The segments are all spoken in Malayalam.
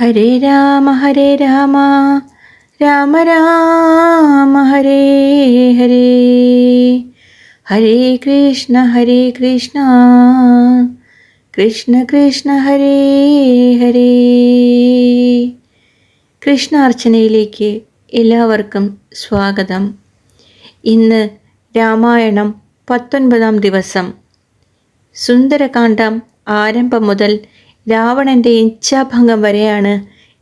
ഹരേ രാമ ഹരേ രാമ. രാമ രാമ ഹരേ ഹരേ. ഹരേ കൃഷ്ണ ഹരേ കൃഷ്ണ. കൃഷ്ണ കൃഷ്ണ ഹരേ ഹരേ. കൃഷ്ണാർച്ചനയിലേക്ക് എല്ലാവർക്കും സ്വാഗതം. ഇന്ന് രാമായണം പത്തൊൻപതാം ദിവസം. സുന്ദരകാന്ഡം ആരംഭം മുതൽ രാവണന്റെ ഇച്ഛാഭംഗം വരെയാണ്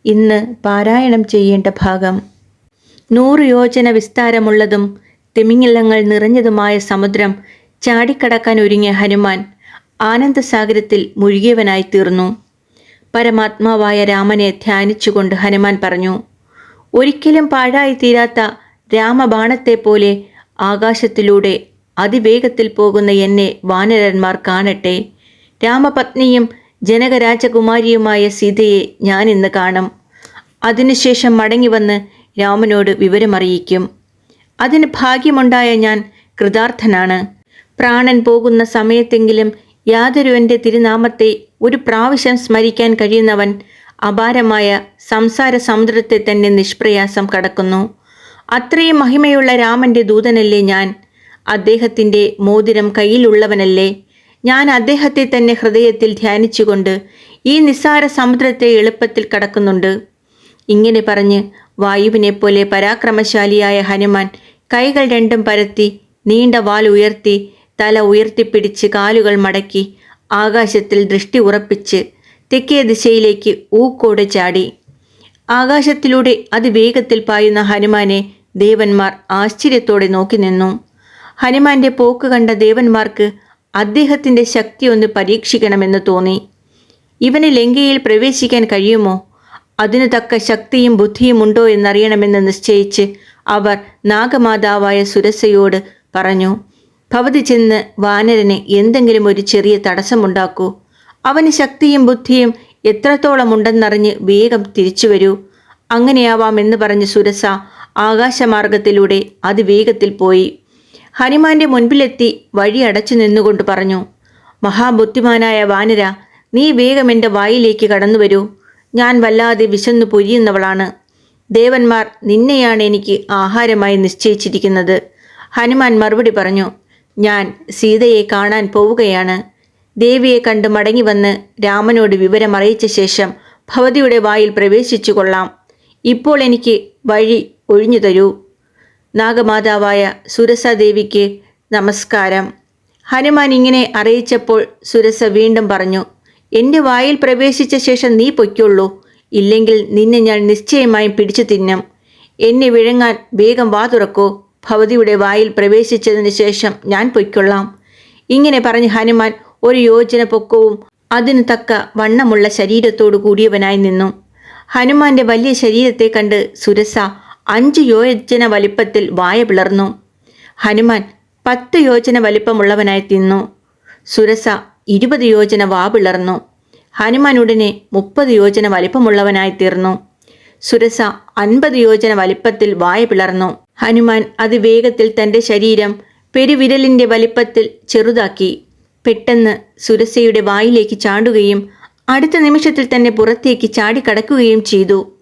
ഇന്ന് പാരായണം ചെയ്യേണ്ട ഭാഗം. നൂറ് യോജന വിസ്താരമുള്ളതും തിമിങ്ങിലങ്ങൾ നിറഞ്ഞതുമായ സമുദ്രം ചാടിക്കടക്കാൻ ഒരുങ്ങിയ ഹനുമാൻ ആനന്ദസാഗരത്തിൽ മുഴുകിയവനായി തീർന്നു. പരമാത്മാവായ രാമനെ ധ്യാനിച്ചുകൊണ്ട് ഹനുമാൻ പറഞ്ഞു ഒരിക്കലും പാഴായി തീരാത്ത രാമബാണത്തെ പോലെ ആകാശത്തിലൂടെ അതിവേഗത്തിൽ പോകുന്ന എന്നെ വാനരന്മാർ കാണട്ടെ. രാമപത്നിയും ജനകരാജകുമാരിയുമായ സീതയെ ഞാൻ ഇന്ന് കാണും. അതിനുശേഷം മടങ്ങി വന്ന് രാമനോട് വിവരമറിയിക്കും. അതിന് ഭാഗ്യമുണ്ടായ ഞാൻ കൃതാർത്ഥനാണ്. പ്രാണൻ പോകുന്ന സമയത്തെങ്കിലും യാതൊരുവന്റെ തിരുനാമത്തെ ഒരു പ്രാവശ്യം സ്മരിക്കാൻ കഴിയുന്നവൻ അപാരമായ സംസാര സമുദ്രത്തെ തന്നെ നിഷ്പ്രയാസം കടക്കുന്നു. അത്രയും മഹിമയുള്ള രാമന്റെ ദൂതനല്ലേ ഞാൻ. അദ്ദേഹത്തിന്റെ മോതിരം കയ്യിലുള്ളവനല്ലേ. ഞാൻ അദ്ദേഹത്തെ തന്നെ ഹൃദയത്തിൽ ധ്യാനിച്ചുകൊണ്ട് ഈ നിസ്സാര സമുദ്രത്തെ എളുപ്പത്തിൽ കടക്കുന്നുണ്ട്. ഇങ്ങനെ പറഞ്ഞ് വായുവിനെ പോലെ പരാക്രമശാലിയായ ഹനുമാൻ കൈകൾ രണ്ടും പരത്തി നീണ്ട വാൽ ഉയർത്തി തല ഉയർത്തിപ്പിടിച്ച് കാലുകൾ മടക്കി ആകാശത്തിൽ ദൃഷ്ടി ഉറപ്പിച്ച് തെക്കേ ദിശയിലേക്ക് ഊക്കോടെ ചാടി. ആകാശത്തിലൂടെ അതിവേഗത്തിൽ പായുന്ന ഹനുമാനെ ദേവന്മാർ ആശ്ചര്യത്തോടെ നോക്കി നിന്നു. ഹനുമാന്റെ പോക്ക് കണ്ട ദേവന്മാർക്ക് അദ്ദേഹത്തിന്റെ ശക്തി ഒന്ന് പരീക്ഷിക്കണമെന്ന് തോന്നി. ഇവന് ലങ്കയിൽ പ്രവേശിക്കാൻ കഴിയുമോ? അതിനു തക്ക ശക്തിയും ബുദ്ധിയും ഉണ്ടോ എന്നറിയണമെന്ന് നിശ്ചയിച്ച് അവർ നാഗമാതാവായ സുരസയോട് പറഞ്ഞു ഭവതി ചെന്ന് വാനരന് എന്തെങ്കിലും ഒരു ചെറിയ തടസ്സമുണ്ടാക്കൂ. അവന് ശക്തിയും ബുദ്ധിയും എത്രത്തോളം ഉണ്ടെന്നറിഞ്ഞ് വേഗം തിരിച്ചു വരൂ. അങ്ങനെയാവാമെന്ന് പറഞ്ഞ് സുരസ ആകാശമാർഗത്തിലൂടെ അതിവേഗത്തിൽ പോയി. ഹനുമാന്റെ മുൻപിലെത്തി വഴി അടച്ചു നിന്നുകൊണ്ട് പറഞ്ഞു മഹാബുദ്ധിമാനായ വാനര നീ വേഗം എന്റെ വായിലേക്ക് കടന്നു വരൂ. ഞാൻ വല്ലാതെ വിശന്നു പൊരിയുന്നവളാണ്. ദേവന്മാർ നിന്നെയാണ് എനിക്ക് ആഹാരമായി നിശ്ചയിച്ചിരിക്കുന്നത്. ഹനുമാൻ മറുപടി പറഞ്ഞു ഞാൻ സീതയെ കാണാൻ പോവുകയാണ്. ദേവിയെ കണ്ട് മടങ്ങി വന്ന് രാമനോട് വിവരം അറിയിച്ച ശേഷം ഭവതിയുടെ വായിൽ പ്രവേശിച്ചു കൊള്ളാം. ഇപ്പോൾ എനിക്ക് വഴി ഒഴിഞ്ഞു തരൂ. നാഗമാതാവായ സുരസദേവിക്ക് നമസ്കാരം. ഹനുമാൻ ഇങ്ങനെ അറിയിച്ചപ്പോൾ സുരസ വീണ്ടും പറഞ്ഞു എന്റെ വായിൽ പ്രവേശിച്ച ശേഷം നീ പൊയ്ക്കുള്ളൂ. ഇല്ലെങ്കിൽ നിന്നെ ഞാൻ നിശ്ചയമായും പിടിച്ചു തിന്നും. എന്നെ വിഴുങ്ങാൻ വേഗം വാ തുറക്കൂ. ഭവതിയുടെ വായിൽ പ്രവേശിച്ചതിന് ശേഷം ഞാൻ പൊയ്ക്കൊള്ളാം. ഇങ്ങനെ പറഞ്ഞ് ഹനുമാൻ ഒരു യോജന പൊക്കവും അതിനു തക്ക വണ്ണമുള്ള ശരീരത്തോടു കൂടിയവനായി നിന്നു. ഹനുമാന്റെ വലിയ ശരീരത്തെ കണ്ട് സുരസ അഞ്ച് യോജന വലിപ്പത്തിൽ വായ പിളർന്നു. ഹനുമാൻ പത്ത് യോജന വലിപ്പമുള്ളവനായി തിന്നു. സുരസ ഇരുപത് യോജന വാ പിളർന്നു. ഹനുമാൻ ഉടനെ മുപ്പത് യോജന വലിപ്പമുള്ളവനായി തീർന്നു. സുരസ അൻപത് യോജന വലിപ്പത്തിൽ വായ പിളർന്നു. ഹനുമാൻ അതിവേഗത്തിൽ തന്റെ ശരീരം പെരുവിരലിന്റെ വലിപ്പത്തിൽ ചെറുതാക്കി. പെട്ടെന്ന് സുരസയുടെ വായിലേക്ക് ചാടുകയും അടുത്ത നിമിഷത്തിൽ തന്നെ പുറത്തേക്ക് ചാടിക്കടക്കുകയും ചെയ്തു.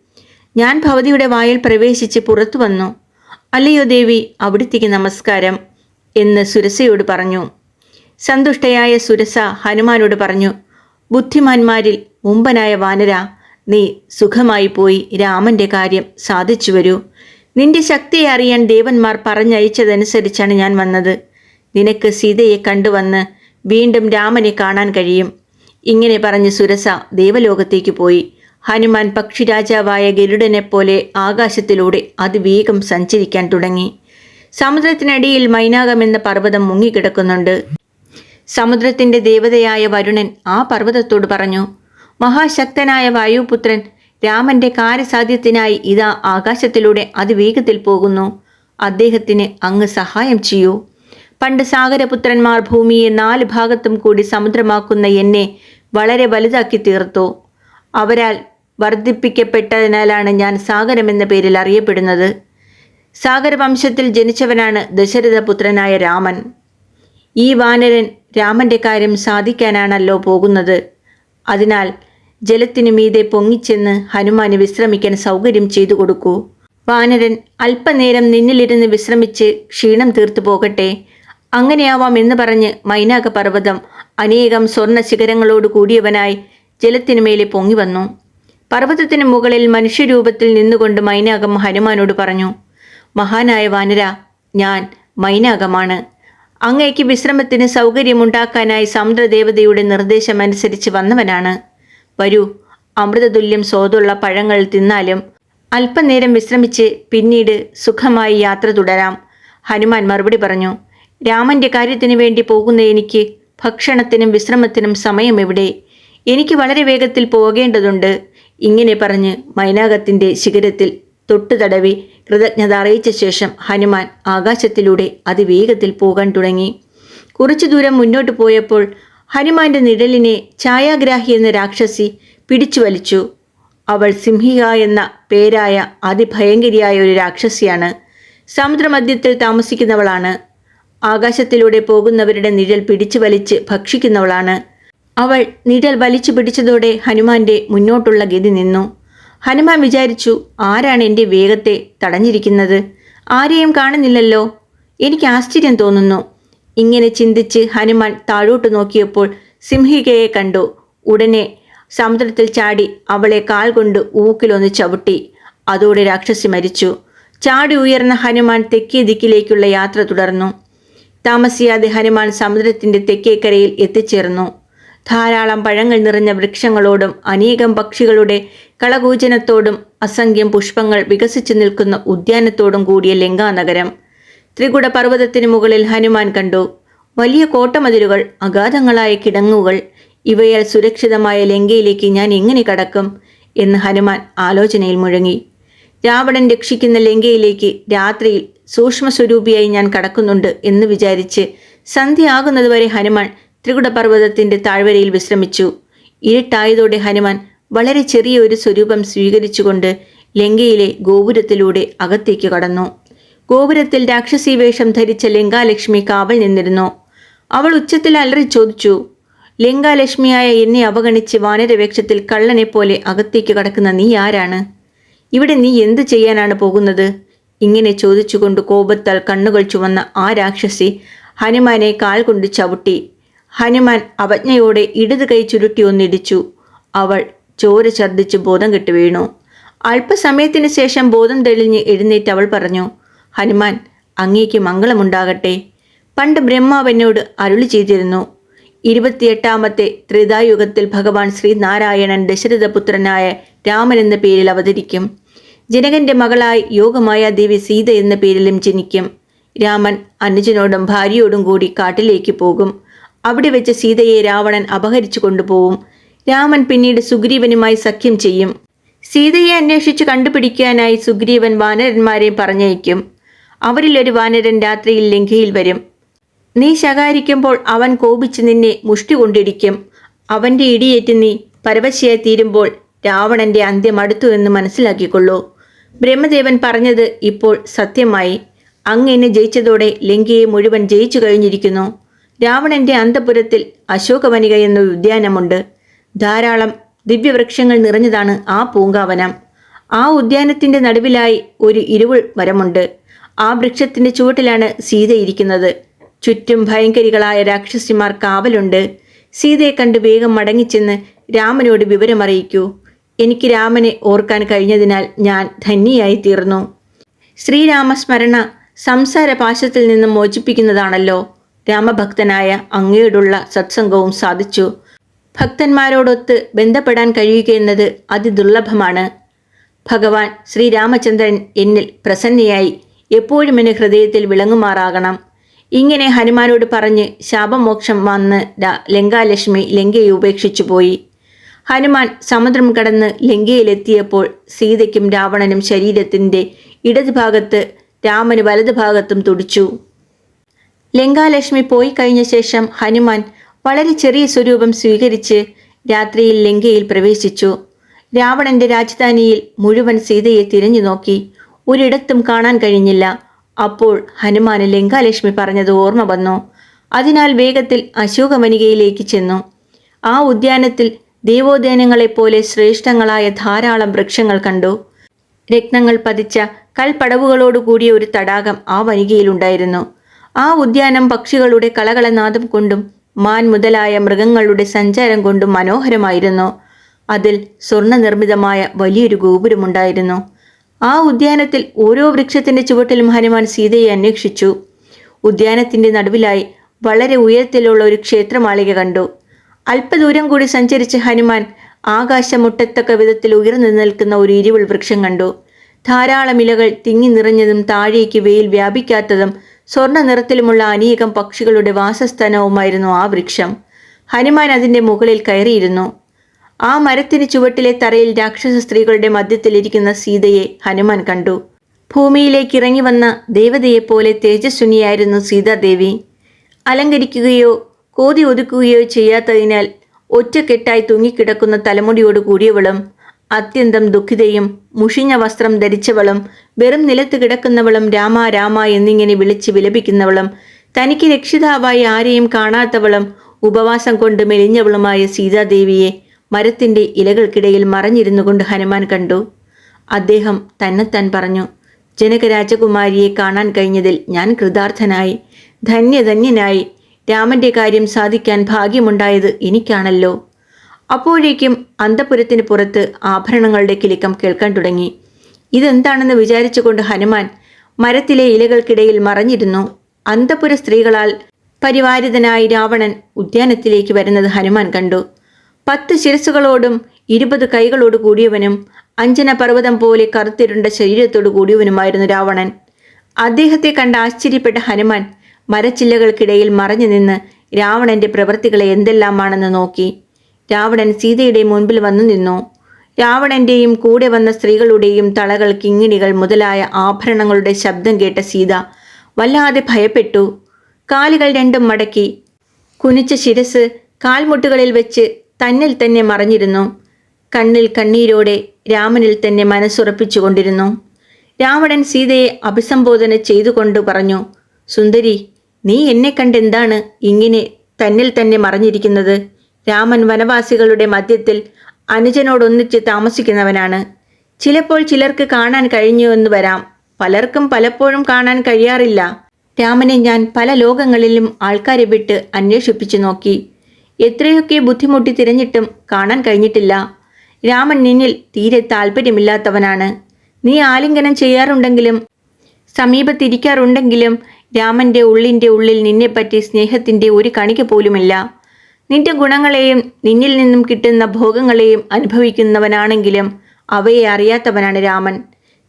ഞാൻ ഭവതിയുടെ വായിൽ പ്രവേശിച്ച് പുറത്തു വന്നു. അല്ലയോ ദേവി അവിടുത്തേക്ക് നമസ്കാരം എന്ന് സുരസയോട് പറഞ്ഞു. സന്തുഷ്ടയായ സുരസ ഹനുമാനോട് പറഞ്ഞു ബുദ്ധിമാന്മാരിൽ മുമ്പനായ വാനര നീ സുഖമായി പോയി രാമന്റെ കാര്യം സാധിച്ചു വരൂ. നിന്റെ ശക്തിയെ അറിയാൻ ദേവന്മാർ പറഞ്ഞയച്ചതനുസരിച്ചാണ് ഞാൻ വന്നത്. നിനക്ക് സീതയെ കണ്ടുവന്ന് വീണ്ടും രാമനെ കാണാൻ കഴിയും. ഇങ്ങനെ പറഞ്ഞ് സുരസ ദേവലോകത്തേക്ക് പോയി. ഹനുമാൻ പക്ഷിരാജാവായ ഗരുഡനെ പോലെ ആകാശത്തിലൂടെ അതിവേഗം സഞ്ചരിക്കാൻ തുടങ്ങി. സമുദ്രത്തിനടിയിൽ മൈനാകം എന്ന പർവതം മുങ്ങിക്കിടക്കുന്നുണ്ട്. സമുദ്രത്തിന്റെ ദേവതയായ വരുണൻ ആ പർവതത്തോട് പറഞ്ഞു മഹാശക്തനായ വായുപുത്രൻ രാമന്റെ കാര്യസാധ്യത്തിനായി ഇതാ ആകാശത്തിലൂടെ അതിവേഗത്തിൽ പോകുന്നു. അദ്ദേഹത്തിന് അങ്ങ് സഹായം ചെയ്യൂ. പണ്ട് സാഗരപുത്രന്മാർ ഭൂമിയെ നാല് ഭാഗത്തും കൂടി സമുദ്രമാക്കുന്ന എന്നെ വളരെ വലുതാക്കി തീർത്തു. അവരാൽ വർദ്ധിപ്പിക്കപ്പെട്ടതിനാലാണ് ഞാൻ സാഗരം എന്ന പേരിൽ അറിയപ്പെടുന്നത്. സാഗരവംശത്തിൽ ജനിച്ചവനാണ് ദശരഥപുത്രനായ രാമൻ. ഈ വാനരൻ രാമന്റെ കാര്യം സാധിക്കാനാണല്ലോ പോകുന്നത്. അതിനാൽ ജലത്തിനു മീതെ പൊങ്ങിച്ചെന്ന് ഹനുമാന് വിശ്രമിക്കാൻ സൗകര്യം ചെയ്തു കൊടുക്കൂ. വാനരൻ അല്പനേരം നിന്നിലിരുന്ന് വിശ്രമിച്ച് ക്ഷീണം തീർത്തു പോകട്ടെ. അങ്ങനെയാവാം എന്ന് പറഞ്ഞ് മൈനാക പർവതം അനേകം സ്വർണ ശിഖരങ്ങളോട് കൂടിയവനായി ജലത്തിനുമേലെ പൊങ്ങി വന്നു. പർവതത്തിന് മുകളിൽ മനുഷ്യരൂപത്തിൽ നിന്നുകൊണ്ട് മൈനാകം ഹനുമാനോട് പറഞ്ഞു മഹാനായ വാനര ഞാൻ മൈനാകമാണ്. അങ്ങയ്ക്ക് വിശ്രമത്തിന് സൗകര്യമുണ്ടാക്കാനായി സമുദ്രദേവതയുടെ നിർദ്ദേശമനുസരിച്ച് വന്നവനാണ്. വരൂ അമൃതതുല്യം സ്വാദുള്ള പഴങ്ങൾ തിന്നാലും അല്പനേരം വിശ്രമിച്ച് പിന്നീട് സുഖമായി യാത്ര തുടരാം ഹനുമാൻ മറുപടി പറഞ്ഞു. രാമന്റെ കാര്യത്തിന് വേണ്ടി പോകുന്ന എനിക്ക് ഭക്ഷണത്തിനും വിശ്രമത്തിനും സമയം എവിടെ എനിക്ക് വളരെ വേഗത്തിൽ പോകേണ്ടതുണ്ട് ഇങ്ങനെ പറഞ്ഞ് മൈനാകത്തിന്റെ ശിഖരത്തിൽ തൊട്ടു തടവി കൃതജ്ഞത അറിയിച്ച ശേഷം ഹനുമാൻ ആകാശത്തിലൂടെ അതിവേഗത്തിൽ പോകാൻ തുടങ്ങി. കുറച്ചു ദൂരം മുന്നോട്ട് പോയപ്പോൾ ഹനുമാന്റെ നിഴലിനെ ഛായാഗ്രാഹി എന്ന രാക്ഷസി പിടിച്ചു വലിച്ചു. അവൾ സിംഹിക എന്ന പേരായ അതിഭയങ്കരിയായ ഒരു രാക്ഷസിയാണ്. സമുദ്രമധ്യത്തിൽ താമസിക്കുന്നവളാണ്. ആകാശത്തിലൂടെ പോകുന്നവരുടെ നിഴൽ പിടിച്ചു വലിച്ച് ഭക്ഷിക്കുന്നവളാണ്. അവൾ നിഴൽ വലിച്ചു പിടിച്ചതോടെ ഹനുമാന്റെ മുന്നോട്ടുള്ള ഗതി നിന്നു. ഹനുമാൻ വിചാരിച്ചു ആരാണ് എന്റെ വേഗത്തെ തടഞ്ഞിരിക്കുന്നത്? ആരെയും കാണുന്നില്ലല്ലോ. എനിക്ക് ആശ്ചര്യം തോന്നുന്നു. ഇങ്ങനെ ചിന്തിച്ച് ഹനുമാൻ താഴോട്ട് നോക്കിയപ്പോൾ സിംഹികയെ കണ്ടു. ഉടനെ സമുദ്രത്തിൽ ചാടി അവളെ കാൽ കൊണ്ട് ഊക്കിലൊന്ന് ചവിട്ടി. അതോടെ രാക്ഷസി മരിച്ചു. ചാടി ഉയർന്ന ഹനുമാൻ തെക്കേ ദിക്കിലേക്കുള്ള യാത്ര തുടർന്നു. താമസിയാതെ ഹനുമാൻ സമുദ്രത്തിന്റെ തെക്കേക്കരയിൽ എത്തിച്ചേർന്നു. ധാരാളം പഴങ്ങൾ നിറഞ്ഞ വൃക്ഷങ്ങളോടും അനേകം പക്ഷികളുടെ കളകൂജനത്തോടും അസംഖ്യം പുഷ്പങ്ങൾ വികസിച്ചു നിൽക്കുന്ന ഉദ്യാനത്തോടും കൂടിയ ലങ്കാനഗരം ത്രികുട പർവതത്തിന് മുകളിൽ ഹനുമാൻ കണ്ടു. വലിയ കോട്ടമതിലുകൾ അഗാധങ്ങളായ കിടങ്ങുകൾ ഇവയാൽ സുരക്ഷിതമായ ലങ്കയിലേക്ക് ഞാൻ എങ്ങനെ കടക്കും? എന്ന് ഹനുമാൻ ആലോചനയിൽ മുഴങ്ങി. രാവണൻ രക്ഷിക്കുന്ന ലങ്കയിലേക്ക് രാത്രിയിൽ സൂക്ഷ്മസ്വരൂപിയായി ഞാൻ കടക്കുന്നുണ്ട് എന്ന് വിചാരിച്ച് സന്ധ്യയാകുന്നതുവരെ ഹനുമാൻ ത്രികുടപർവതത്തിന്റെ താഴ്വരയിൽ വിശ്രമിച്ചു. ഇരുട്ടായതോടെ ഹനുമാൻ വളരെ ചെറിയ ഒരു സ്വരൂപം സ്വീകരിച്ചുകൊണ്ട് ലങ്കയിലെ ഗോപുരത്തിലൂടെ അകത്തേക്ക് കടന്നു. ഗോപുരത്തിൽ രാക്ഷസീ വേഷം ധരിച്ച ലങ്കാലക്ഷ്മി കാവൽ നിന്നിരുന്നു. അവൾ ഉച്ചത്തിൽ അലറി ചോദിച്ചു ലങ്കാലക്ഷ്മിയായ എന്നെ അവഗണിച്ച് വാനരവേക്ഷത്തിൽ കള്ളനെ പോലെ അകത്തേക്ക് കടക്കുന്ന നീ ആരാണ്? ഇവിടെ നീ എന്ത് ചെയ്യാനാണ് പോകുന്നത്? ഇങ്ങനെ ചോദിച്ചുകൊണ്ട് കോപത്താൽ കണ്ണുകൾ ചുവന്ന ആ രാക്ഷസി ഹനുമാനെ കാൽ കൊണ്ട് ചവിട്ടി ഹനുമാൻ അവജ്ഞയോടെ ഇടതു കൈ ചുരുട്ടി ഒന്നിടിച്ചു. അവൾ ചോര ഛർദ്ദിച്ച് ബോധം കെട്ടു വീണു. അല്പസമയത്തിന് ശേഷം ബോധം തെളിഞ്ഞ് എഴുന്നേറ്റ് അവൾ പറഞ്ഞു ഹനുമാൻ അങ്ങേക്ക് മംഗളമുണ്ടാകട്ടെ. പണ്ട് ബ്രഹ്മാവെന്നോട് അരുളി ചെയ്തിരുന്നു. ഇരുപത്തിയെട്ടാമത്തെ ത്രിതായുഗത്തിൽ ഭഗവാൻ ശ്രീനാരായണൻ ദശരഥപുത്രനായ രാമൻ എന്ന പേരിൽ അവതരിക്കും. ജനകന്റെ മകളായി യോഗമായ ദേവി സീത എന്ന പേരിലും ജനിക്കും. രാമൻ അനുജനോടും ഭാര്യയോടും കൂടി കാട്ടിലേക്ക് പോകും. അവിടെ വെച്ച് സീതയെ രാവണൻ അപഹരിച്ചു കൊണ്ടുപോവും. രാമൻ പിന്നീട് സുഗ്രീവനുമായി സഖ്യം ചെയ്യും. സീതയെ അന്വേഷിച്ച് കണ്ടുപിടിക്കാനായി സുഗ്രീവൻ വാനരന്മാരെ പറഞ്ഞയക്കും. അവരിലൊരു വാനരൻ രാത്രിയിൽ ലങ്കയിൽ വരും. നീ ശകാരിക്കുമ്പോൾ അവൻ കോപിച്ച് നിന്നെ മുഷ്ടി കൊണ്ടിരിക്കും അവന്റെ ഇടിയേറ്റ് നീ പരവശയായി തീരുമ്പോൾ രാവണന്റെ അന്ത്യം അടുത്തു എന്ന് മനസ്സിലാക്കിക്കൊള്ളൂ. ബ്രഹ്മദേവൻ പറഞ്ഞത് ഇപ്പോൾ സത്യമായി. അങ്ങനെ ജയിച്ചതോടെ ലങ്കയെ മുഴുവൻ ജയിച്ചു കഴിഞ്ഞിരിക്കുന്നു. രാവണന്റെ അന്തപുരത്തിൽ അശോകവനിക എന്ന ഉദ്യാനമുണ്ട്. ധാരാളം ദിവ്യവൃക്ഷങ്ങൾ നിറഞ്ഞതാണ് ആ പൂങ്കാവനം. ആ ഉദ്യാനത്തിന്റെ നടുവിലായി ഒരു ഇരുവുൾ മരമുണ്ട്. ആ വൃക്ഷത്തിന്റെ ചുവട്ടിലാണ് സീത ഇരിക്കുന്നത്. ചുറ്റും ഭയങ്കരികളായ രാക്ഷസിമാർ കാവലുണ്ട്. സീതയെ കണ്ട് വേഗം മടങ്ങിച്ചെന്ന് രാമനോട് വിവരമറിയിക്കൂ. എനിക്ക് രാമനെ ഓർക്കാൻ കഴിഞ്ഞതിനാൽ ഞാൻ ധന്യയായി തീർന്നു ശ്രീരാമസ്മരണ സംസാര പാശത്തിൽ നിന്നും മോചിപ്പിക്കുന്നതാണല്ലോ. രാമഭക്തനായ അങ്ങയോടുള്ള സത്സംഗവും സാധിച്ചു. ഭക്തന്മാരോടൊത്ത് ബന്ധപ്പെടാൻ കഴിയുകയെന്നത് അതിദുർലഭമാണ്. ഭഗവാൻ ശ്രീരാമചന്ദ്രൻ എന്നിൽ പ്രസന്നയായി എപ്പോഴും എന്റെ ഹൃദയത്തിൽ വിളങ്ങുമാറാകണം. ഇങ്ങനെ ഹനുമാനോട് പറഞ്ഞ് ശാപമോക്ഷം വന്ന് ലങ്കാലക്ഷ്മി ലങ്കയെ ഉപേക്ഷിച്ചു പോയി. ഹനുമാൻ സമുദ്രം കടന്ന് ലങ്കയിലെത്തിയപ്പോൾ സീതയ്ക്കും രാവണനും ശരീരത്തിന്റെ ഇടതുഭാഗത്ത് രാമന് വലതുഭാഗത്തും തുടിച്ചു. ലങ്കാലക്ഷ്മി പോയി കഴിഞ്ഞ ശേഷം ഹനുമാൻ വളരെ ചെറിയ സ്വരൂപം സ്വീകരിച്ച് രാത്രിയിൽ ലങ്കയിൽ പ്രവേശിച്ചു. രാവണന്റെ രാജധാനിയിൽ മുഴുവൻ സീതയെ തിരഞ്ഞു നോക്കി. ഒരിടത്തും കാണാൻ കഴിഞ്ഞില്ല. അപ്പോൾ ഹനുമാന് ലങ്കാലക്ഷ്മി പറഞ്ഞത് ഓർമ്മ വന്നു. അതിനാൽ വേഗത്തിൽ അശോകവനികയിലേക്ക് ചെന്നു. ആ ഉദ്യാനത്തിൽ ദേവോദ്യാനങ്ങളെപ്പോലെ ശ്രേഷ്ഠങ്ങളായ ധാരാളം വൃക്ഷങ്ങൾ കണ്ടു. രത്നങ്ങൾ പതിച്ച കൽപ്പടവുകളോടുകൂടിയ ഒരു തടാകം ആ വനികയിലുണ്ടായിരുന്നു. ആ ഉദ്യാനം പക്ഷികളുടെ കളകളനാദം കൊണ്ടും മാൻ മുതലായ മൃഗങ്ങളുടെ സഞ്ചാരം കൊണ്ടും മനോഹരമായിരുന്നു. അതിൽ സ്വർണനിർമ്മിതമായ വലിയൊരു ഗോപുരമുണ്ടായിരുന്നു. ആ ഉദ്യാനത്തിൽ ഓരോ വൃക്ഷത്തിന്റെ ചുവട്ടിലും ഹനുമാൻ സീതയെ അന്വേഷിച്ചു. ഉദ്യാനത്തിന്റെ നടുവിലായി വളരെ ഉയരത്തിലുള്ള ഒരു ക്ഷേത്രമാളിക കണ്ടു. അല്പദൂരം കൂടി സഞ്ചരിച്ച് ഹനുമാൻ ആകാശം മുട്ടത്തക്ക വിധത്തിൽ ഉയർന്നു നിൽക്കുന്ന ഒരു ഇരുവൾ വൃക്ഷം കണ്ടു. ധാരാളം ഇലകൾ തിങ്ങി നിറഞ്ഞതും താഴേക്ക് വെയിൽ വ്യാപിക്കാത്തതും സ്വർണ നിറത്തിലുമുള്ള അനേകം പക്ഷികളുടെ വാസസ്ഥാനവുമായിരുന്നു ആ വൃക്ഷം. ഹനുമാൻ അതിന്റെ മുകളിൽ കയറിയിരുന്നു. ആ മരത്തിന് ചുവട്ടിലെ തറയിൽ രാക്ഷസ സ്ത്രീകളുടെ മധ്യത്തിലിരിക്കുന്ന സീതയെ ഹനുമാൻ കണ്ടു. ഭൂമിയിലേക്ക് ഇറങ്ങി വന്ന ദേവതയെപ്പോലെ തേജസ്വിനിയായിരുന്നു സീതാദേവി. അലങ്കരിക്കുകയോ കോതി ഒതുക്കുകയോ ചെയ്യാത്തതിനാൽ ഒറ്റക്കെട്ടായി തൂങ്ങിക്കിടക്കുന്ന തലമുടിയോട് കൂടിയവളും അത്യന്തം ദുഃഖിതയും മുഷിഞ്ഞ വസ്ത്രം ധരിച്ചവളും വെറും നിലത്ത് കിടക്കുന്നവളും രാമ രാമ എന്നിങ്ങനെ വിളിച്ച് വിലപിക്കുന്നവളും തനിക്ക് രക്ഷിതാവായി ആരെയും കാണാത്തവളും ഉപവാസം കൊണ്ട് മെലിഞ്ഞവളുമായ സീതാദേവിയെ മരത്തിന്റെ ഇലകൾക്കിടയിൽ മറഞ്ഞിരുന്നു കൊണ്ട് ഹനുമാൻ കണ്ടു. അദ്ദേഹം തന്നെത്താൻ പറഞ്ഞു ജനകരാജകുമാരിയെ കാണാൻ കഴിഞ്ഞതിൽ ഞാൻ കൃതാർത്ഥനായി ധന്യധന്യനായി. രാമന്റെ കാര്യം സാധിക്കാൻ ഭാഗ്യമുണ്ടായത് എനിക്കാണല്ലോ. അപ്പോഴേക്കും അന്തപുരത്തിന് പുറത്ത് ആഭരണങ്ങളുടെ കിലുക്കം കേൾക്കാൻ തുടങ്ങി. ഇതെന്താണെന്ന് വിചാരിച്ചുകൊണ്ട് ഹനുമാൻ മരത്തിലെ ഇലകൾക്കിടയിൽ മറഞ്ഞിരുന്നു. അന്തപുര സ്ത്രീകളാൽ പരിവാരിതനായി രാവണൻ ഉദ്യാനത്തിലേക്ക് വരുന്നത് ഹനുമാൻ കണ്ടു. പത്ത് ശിരസുകളോടും ഇരുപത് കൈകളോട് കൂടിയവനും അഞ്ജന പർവതം പോലെ കറുത്തിരുണ്ട ശരീരത്തോട് കൂടിയവനുമായിരുന്നു രാവണൻ. അദ്ദേഹത്തെ കണ്ട് ആശ്ചര്യപ്പെട്ട ഹനുമാൻ മരച്ചില്ലകൾക്കിടയിൽ മറഞ്ഞു നിന്ന് രാവണന്റെ പ്രവൃത്തികളെ എന്തെല്ലാമാണെന്ന് നോക്കി. രാവണൻ സീതയുടെ മുൻപിൽ വന്നു നിന്നു. രാവണന്റെയും കൂടെ വന്ന സ്ത്രീകളുടെയും തളകൾ കിങ്ങിണികൾ മുതലായ ആഭരണങ്ങളുടെ ശബ്ദം കേട്ട സീത വല്ലാതെ ഭയപ്പെട്ടു. കാലുകൾ രണ്ടും മടക്കി. കുനിച്ച ശിരസ് കാൽമുട്ടുകളിൽ വെച്ച് തന്നിൽ തന്നെ മറഞ്ഞിരുന്നു. കണ്ണിൽ കണ്ണീരോടെ രാമനിൽ തന്നെ മനസ്സുറപ്പിച്ചുകൊണ്ടിരുന്നു. രാവണൻ സീതയെ അഭിസംബോധന ചെയ്തുകൊണ്ട് പറഞ്ഞു സുന്ദരി നീ എന്നെ കണ്ടെന്താണ് ഇങ്ങനെ തന്നിൽ തന്നെ മറഞ്ഞിരിക്കുന്നത്? രാമൻ വനവാസികളുടെ മധ്യത്തിൽ അനുജനോടൊന്നിച്ച് താമസിക്കുന്നവനാണ്. ചിലപ്പോൾ ചിലർക്ക് കാണാൻ കഴിഞ്ഞു എന്ന് വരാം. പലർക്കും പലപ്പോഴും കാണാൻ കഴിയാറില്ല. രാമനെ ഞാൻ പല ലോകങ്ങളിലും ആൾക്കാരെ വിട്ട് അന്വേഷിപ്പിച്ചു നോക്കി. എത്രയൊക്കെ ബുദ്ധിമുട്ടി തിരഞ്ഞിട്ടും കാണാൻ കഴിഞ്ഞിട്ടില്ല. രാമൻ നിന്നിൽ തീരെ താല്പര്യമില്ലാത്തവനാണ് നീ ആലിംഗനം ചെയ്യാറുണ്ടെങ്കിലും സമീപത്തിരിക്കാറുണ്ടെങ്കിലും രാമന്റെ ഉള്ളിന്റെ ഉള്ളിൽ നിന്നെപ്പറ്റി സ്നേഹത്തിന്റെ ഒരു കണിക്ക് പോലുമില്ല. നിന്റെ ഗുണങ്ങളെയും നിന്നിൽ നിന്നും കിട്ടുന്ന ഭോഗങ്ങളെയും അനുഭവിക്കുന്നവനാണെങ്കിലും അവയെ അറിയാത്തവനാണ് രാമൻ.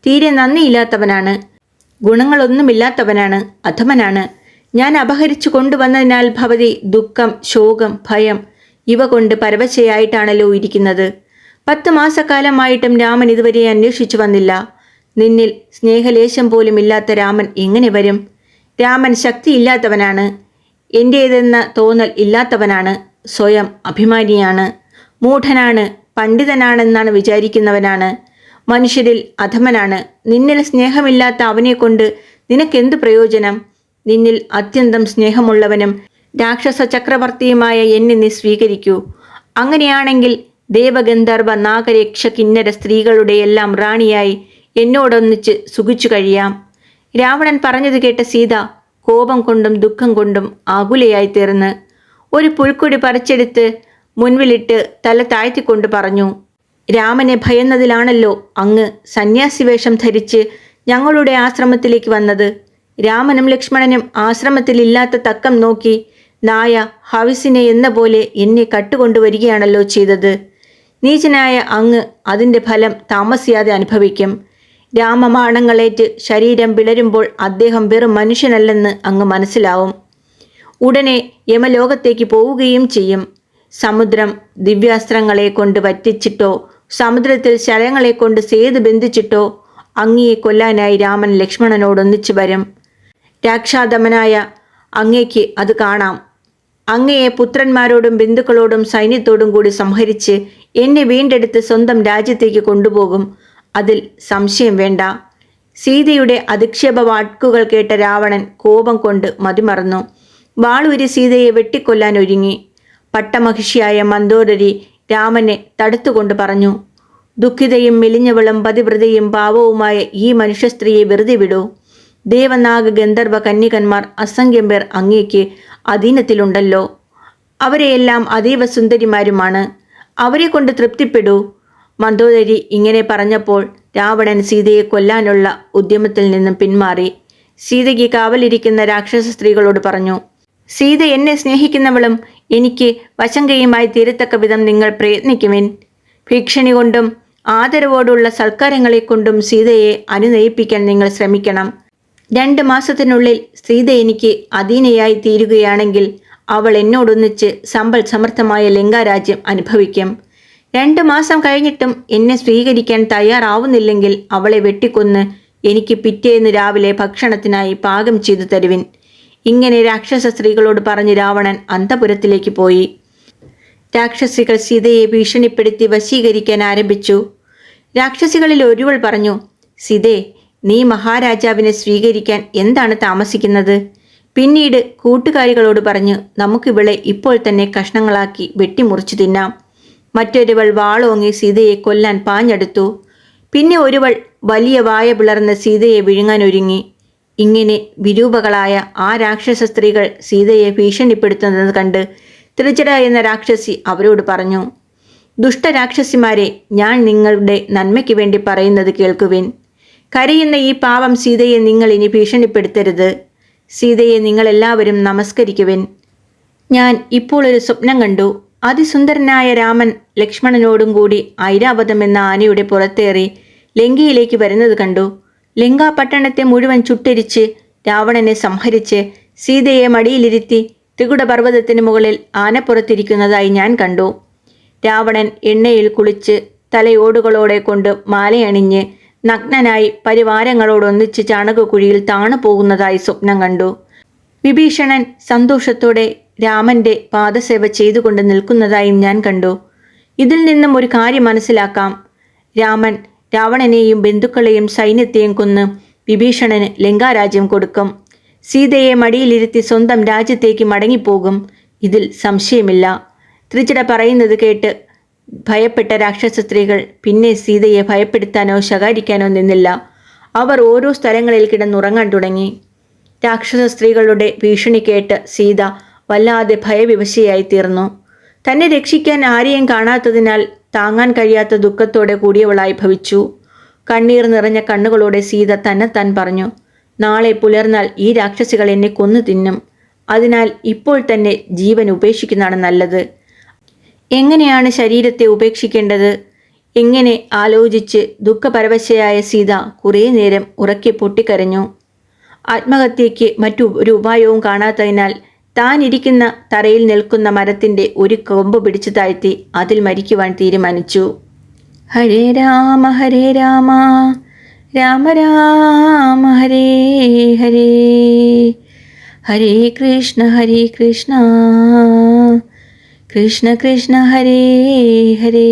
തീരെ നന്ദിയില്ലാത്തവനാണ്. ഗുണങ്ങളൊന്നുമില്ലാത്തവനാണ്. അധമനാണ്. ഞാൻ അപഹരിച്ചു കൊണ്ടുവന്നതിനാൽ ഭവതി ദുഃഖം ശോകം ഭയം ഇവ കൊണ്ട് പരവശയായിട്ടാണല്ലോ ഇരിക്കുന്നത്. പത്ത് മാസക്കാലമായിട്ടും രാമൻ ഇതുവരെ അന്വേഷിച്ചു വന്നില്ല. നിന്നിൽ സ്നേഹലേശം പോലും ഇല്ലാത്ത രാമൻ എങ്ങനെ വരും? രാമൻ ശക്തിയില്ലാത്തവനാണ്. എന്റേതെന്ന തോന്നൽ ഇല്ലാത്തവനാണ്. സ്വയം അഭിമാനിയാണ്. മൂഢനാണ് പണ്ഡിതനാണെന്നാണ് വിചാരിക്കുന്നവനാണ്. മനുഷ്യരിൽ അധമനാണ്. നിന്നിൽ സ്നേഹമില്ലാത്ത അവനെക്കൊണ്ട് നിനക്കെന്ത് പ്രയോജനം? നിന്നിൽ അത്യന്തം സ്നേഹമുള്ളവനും രാക്ഷസ ചക്രവർത്തിയുമായ എന്നെ നീ സ്വീകരിക്കൂ. അങ്ങനെയാണെങ്കിൽ ദേവഗന്ധർവ നാഗരക്ഷ കിന്നര സ്ത്രീകളുടെ എല്ലാം റാണിയായി എന്നോടൊന്നിച്ച് സുഖിച്ചു കഴിയാം. രാവണൻ പറഞ്ഞത് കേട്ട സീത കോപം കൊണ്ടും ദുഃഖം കൊണ്ടും ആകുലയായി തീർന്ന് ഒരു പുൽക്കൊടി പറിച്ചെടുത്ത് മുൻവിലിട്ട് തല താഴ്ത്തിക്കൊണ്ട് പറഞ്ഞു രാമനെ ഭയന്നതിലാണല്ലോ അങ്ങ് സന്യാസി വേഷം ധരിച്ച് ഞങ്ങളുടെ ആശ്രമത്തിലേക്ക് വന്നത്. രാമനും ലക്ഷ്മണനും ആശ്രമത്തിലില്ലാത്ത തക്കം നോക്കി നായ ഹവിസിനെ എന്ന പോലെ എന്നെ കട്ടുകൊണ്ടുവരികയാണല്ലോ ചെയ്തത്. നീചനായ അങ്ങ് അതിന്റെ ഫലം താമസിയാതെ അനുഭവിക്കും. രാമമാണങ്ങളേറ്റ് ശരീരം പിളരുമ്പോൾ അദ്ദേഹം വെറും മനുഷ്യനല്ലെന്ന് അങ്ങ് മനസ്സിലാവും. ഉടനെ യമലോകത്തേക്ക് പോവുകയും ചെയ്യും. സമുദ്രം ദിവ്യാസ്ത്രങ്ങളെ കൊണ്ട് വറ്റിച്ചിട്ടോ സമുദ്രത്തിൽ ശരങ്ങളെ കൊണ്ട് സേതു ബന്ധിച്ചിട്ടോ അങ്ങയെ കൊല്ലാനായി രാമൻ ലക്ഷ്മണനോടൊന്നിച്ചു വരും. രാക്ഷാതമനായ അങ്ങയ്ക്ക് അത് കാണാം. അങ്ങയെ പുത്രന്മാരോടും ബന്ധുക്കളോടും സൈന്യത്തോടും കൂടി സംഹരിച്ച് എന്നെ വീണ്ടെടുത്ത് സ്വന്തം രാജ്യത്തേക്ക് കൊണ്ടുപോകും. അതിൽ സംശയം വേണ്ട. സീതയുടെ അധിക്ഷേപ വാക്കുകൾ കേട്ട രാവണൻ കോപം കൊണ്ട് മതിമറന്നു. വാളൂരി സീതയെ വെട്ടിക്കൊല്ലാൻ ഒരുങ്ങി. പട്ടമഹിഷിയായ മന്ദോദരി രാമനെ തടുത്തുകൊണ്ട് പറഞ്ഞു ദുഃഖിതയും മെലിഞ്ഞവളും പതിവ്രതയും പാവവുമായ ഈ മനുഷ്യ സ്ത്രീയെ വെറുതെ വിടൂ. ദേവനാഗ ഗന്ധർവ കന്യകന്മാർ അസംഖ്യം പേർ അങ്ങേക്ക് അധീനത്തിലുണ്ടല്ലോ. അവരെയെല്ലാം അതീവ സുന്ദരിമാരുമാണ്. അവരെ കൊണ്ട് തൃപ്തിപ്പെടൂ. മന്ദോദരി ഇങ്ങനെ പറഞ്ഞപ്പോൾ രാവണൻ സീതയെ കൊല്ലാനുള്ള ഉദ്യമത്തിൽ നിന്നും പിന്മാറി. സീതയ്ക്ക് കാവലിരിക്കുന്ന രാക്ഷസ സ്ത്രീകളോട് പറഞ്ഞു സീത എന്നെ സ്നേഹിക്കുന്നവളും എനിക്ക് വശങ്കയുമായി തീരത്തക്ക വിധം നിങ്ങൾ പ്രയത്നിക്കുവിൻ. ഭീക്ഷണി കൊണ്ടും ആദരവോടുള്ള സൽക്കാരങ്ങളെ കൊണ്ടും സീതയെ അനുനയിപ്പിക്കാൻ നിങ്ങൾ ശ്രമിക്കണം. രണ്ട് മാസത്തിനുള്ളിൽ സീത എനിക്ക് അധീനയായി തീരുകയാണെങ്കിൽ അവൾ എന്നോടൊന്നിച്ച് സമ്പൽ സമർത്ഥമായ ലങ്കാരാജ്യം അനുഭവിക്കും. രണ്ട് മാസം കഴിഞ്ഞിട്ടും എന്നെ സ്വീകരിക്കാൻ തയ്യാറാവുന്നില്ലെങ്കിൽ അവളെ വെട്ടിക്കൊന്ന് എനിക്ക് പിറ്റേന്ന് രാവിലെ ഭക്ഷണത്തിനായി പാകം ചെയ്തു തരുവിൻ. ഇങ്ങനെ രാക്ഷസ സ്ത്രീകളോട് പറഞ്ഞ് രാവണൻ അന്തപുരത്തിലേക്ക് പോയി. രാക്ഷസികൾ സീതയെ ഭീഷണിപ്പെടുത്തി വശീകരിക്കാൻ ആരംഭിച്ചു. രാക്ഷസികളിൽ ഒരുവൾ പറഞ്ഞു സീതേ നീ മഹാരാജാവിനെ സ്വീകരിക്കാൻ എന്താണ് താമസിക്കുന്നത്? പിന്നീട് കൂട്ടുകാരികളോട് പറഞ്ഞു നമുക്കിവളെ ഇപ്പോൾ തന്നെ കഷ്ണങ്ങളാക്കി വെട്ടിമുറിച്ചു തിന്നാം. മറ്റൊരുവൾ വാളോങ്ങി സീതയെ കൊല്ലാൻ പാഞ്ഞെടുത്തു. പിന്നെ ഒരുവൾ വലിയ വായ പിളർന്ന് സീതയെ വിഴുങ്ങാൻ ഒരുങ്ങി ഇങ്ങനെ വിരൂപകളായ ആ രാക്ഷസ സ്ത്രീകൾ സീതയെ ഭീഷണിപ്പെടുത്തുന്നത് കണ്ട് ത്രിജട എന്ന രാക്ഷസി അവരോട് പറഞ്ഞു ദുഷ്ടരാക്ഷസിമാരെ ഞാൻ നിങ്ങളുടെ നന്മയ്ക്ക് വേണ്ടി പറയുന്നത് കേൾക്കുവിൻ. കരയുന്ന ഈ പാവം സീതയെ നിങ്ങൾ ഇനി ഭീഷണിപ്പെടുത്തരുത്. സീതയെ നിങ്ങളെല്ലാവരും നമസ്കരിക്കുവിൻ. ഞാൻ ഇപ്പോൾ ഒരു സ്വപ്നം കണ്ടു. അതിസുന്ദരനായ രാമൻ ലക്ഷ്മണനോടും കൂടി ഐരാവതം എന്ന ആനയുടെ പുറത്തേറി ലങ്കയിലേക്ക് വരുന്നത് കണ്ടു. ലങ്കാ പട്ടണത്തെ മുഴുവൻ ചുട്ടരിച്ച് രാവണനെ സംഹരിച്ച് സീതയെ മടിയിലിരുത്തി ത്രികുടപർവതത്തിന് മുകളിൽ ആനപ്പുറത്തിരിക്കുന്നതായി ഞാൻ കണ്ടു. രാവണൻ എണ്ണയിൽ കുളിച്ച് തലയോടുകളോടെ കൊണ്ട് മാലയണിഞ്ഞ് നഗ്നനായി പരിവാരങ്ങളോടൊന്നിച്ച് ചാണകക്കുഴിയിൽ താണു പോകുന്നതായി സ്വപ്നം കണ്ടു. വിഭീഷണൻ സന്തോഷത്തോടെ രാമന്റെ പാദസേവ ചെയ്തുകൊണ്ട് നിൽക്കുന്നതായും ഞാൻ കണ്ടു. ഇതിൽ നിന്നും ഒരു കാര്യം മനസ്സിലാക്കാം. രാമൻ രാവണനെയും ബന്ധുക്കളെയും സൈന്യത്തെയും കൊന്ന് വിഭീഷണന് ലങ്കാരാജ്യം കൊടുക്കും. സീതയെ മടിയിലിരുത്തി സ്വന്തം രാജ്യത്തേക്ക് മടങ്ങിപ്പോകും. ഇതിൽ സംശയമില്ല. ത്രിചട പറയുന്നത് കേട്ട് ഭയപ്പെട്ട രാക്ഷസ സ്ത്രീകൾ പിന്നെ സീതയെ ഭയപ്പെടുത്താനോ ശകാരിക്കാനോ നിന്നില്ല. അവർ ഓരോ സ്ഥലങ്ങളിൽ കിടന്നുറങ്ങാൻ തുടങ്ങി. രാക്ഷസ സ്ത്രീകളുടെ ഭീഷണി കേട്ട് സീത വല്ലാതെ ഭയവിവശയായി തീർന്നു തന്നെ രക്ഷിക്കാൻ ആരെയും കാണാത്തതിനാൽ താങ്ങാൻ കഴിയാത്ത ദുഃഖത്തോടെ കൂടിയവളായി ഭവിച്ചു. കണ്ണീർ നിറഞ്ഞ കണ്ണുകളോടെ സീത തന്നെത്താൻ പറഞ്ഞു നാളെ പുലർന്നാൽ ഈ രാക്ഷസികൾ എന്നെ കൊന്നു തിന്നും. അതിനാൽ ഇപ്പോൾ തന്നെ ജീവൻ ഉപേക്ഷിക്കുന്നതാണ് നല്ലത്. എങ്ങനെയാണ് ശരീരത്തെ ഉപേക്ഷിക്കേണ്ടത്? എങ്ങനെ ആലോചിച്ച് ദുഃഖപരവശയായ സീത കുറേ നേരം ഉറക്കെ പൊട്ടിക്കരഞ്ഞു. ആത്മഹത്യയ്ക്ക് മറ്റു ഒരു ഉപായവും കാണാത്തതിനാൽ താൻ ഇരിക്കുന്ന തറയിൽ നിൽക്കുന്ന മരത്തിന്റെ ഒരു കൊമ്പ് പിടിച്ചു താഴ്ത്തി അതിൽ മരിക്കുവാൻ തീരുമാനിച്ചു. ഹരേ രാമ ഹരേ രാമ രാമ രാമ ഹരേ ഹരേ. ഹരേ കൃഷ്ണ ഹരേ കൃഷ്ണ കൃഷ്ണ കൃഷ്ണ ഹരേ ഹരേ.